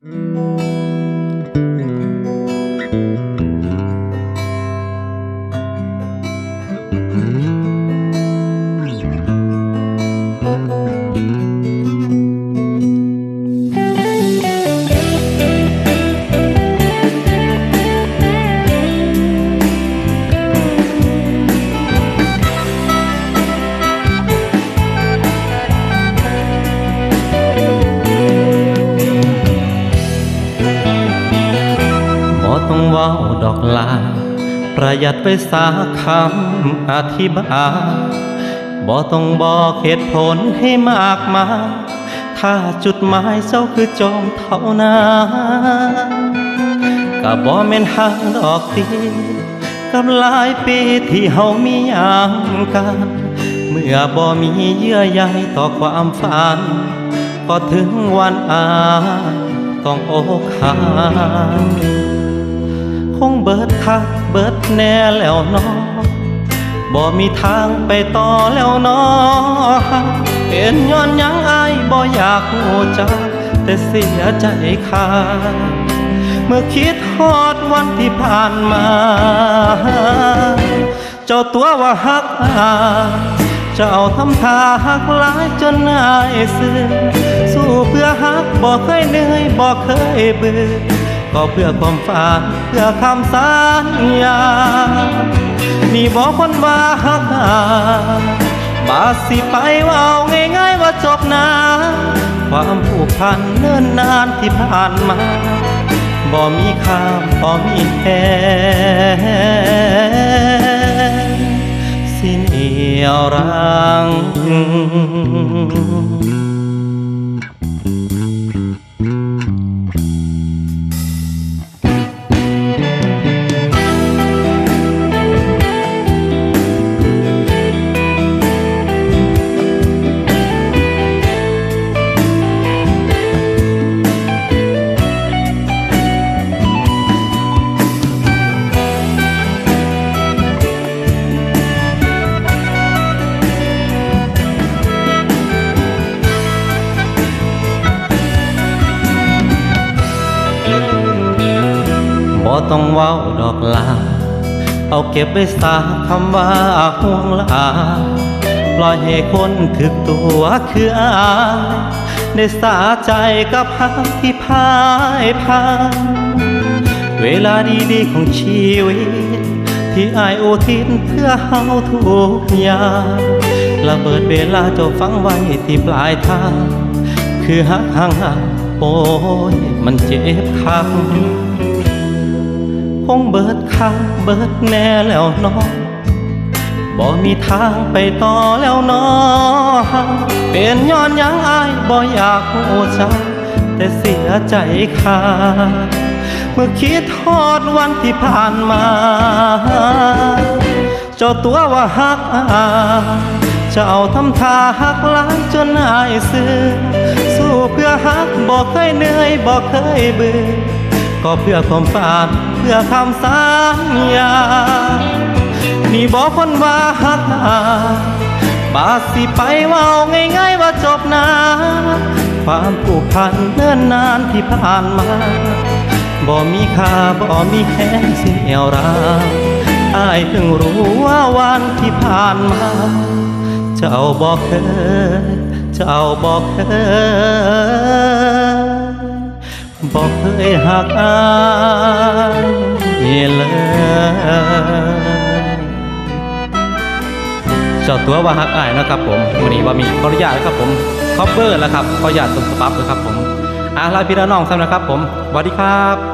Música บ่ต้องว้าดอกลา ประหยัดไปสาคำอธิบายบ่ต้องบอกเหตุผลให้มากมายถ้าจุดหมายเจ้าคือจอมเท่านั้นก็บ่แม่นห่างดอกตีกับหลายปีที่เฮามีหยังกัน เมื่อบ่มีเยื่อใยต่อความฝันก็ถึงวันอาต้องอกหัก คงเบิดคักเบิดแน่แล้วนอบ่มีทางไปต่อแล้วนอเป็นย้อนยังอายบ่อยากหูจักแต่เสียใจขาดเมื่อคิดฮอดวันที่ผ่านมา เจ้าตัวว่าฮักอายเจ้าทำท่าฮักหลายจนอายซื่อสู้เพื่อฮักบ่เคยเหนื่อยบ่เคยเบื่อ ก็เพื่อความฝันเพื่อคำสัญญานี่บอกคนว่าฮักหาบาสิไปว่าง่ายๆว่าจบนะความผูกพันเนิ่นนานที่ผ่านมาบ่มีค่าบ่มีแทนสิ้นเอียวรัง ต้องเว้าดอกลา เอาเก็บไว้สาคำว่าห่วงลา ปล่อยให้คนถึกตัวคืออายได้สาใจกับหักที่พายพันเวลาดีๆของชีวิต ที่อายอุทิศเพื่อเฮาทุกอย่างระเบิดเวลาเจ้าฟังไว้ที่ปลายทาง คือหักห่างห่างโอ้ยมันเจ็บข้าง คงเบิดข้างเบิดแน่แล้วเน้องบ่มีทางไปต่อแล้วเน้องเป็นย้อนยังอายบ่อยากหูจักแต่เสียใจขาดเมื่อคิดทอดวันที่ผ่านมาเจ้าตัวว่าฮักอายเจ้าทำท่าฮักหลายจนอายซื้อสู้เพื่อฮักบ่เคยเหนื่อยบ่เคยเบื่อ ก็เพื่อความฝันเพื่อคำสัญญานี่บอกคนว่าฮักอาบาสิไปว่าง่ายๆว่าจบนะ ความผูกพันเนิ่นนานที่ผ่านมา บ่มีค่าบ่มีแค่เสียวราอายเพิ่งรู้ว่าวันที่ผ่านมา เจ้าบอกเคยเจ้าบอกเคย บอกเคยหักอายเลยเจ้าตัวว่าหักอายนะครับผมวันนี้ว่ามีขออนุญาตนะครับผมคอปเปอร์แล้วครับขออนุญาตสมสปับเลยครับผมอาลาพี่น้องซ้ำนะครับผมสวัสดีครับ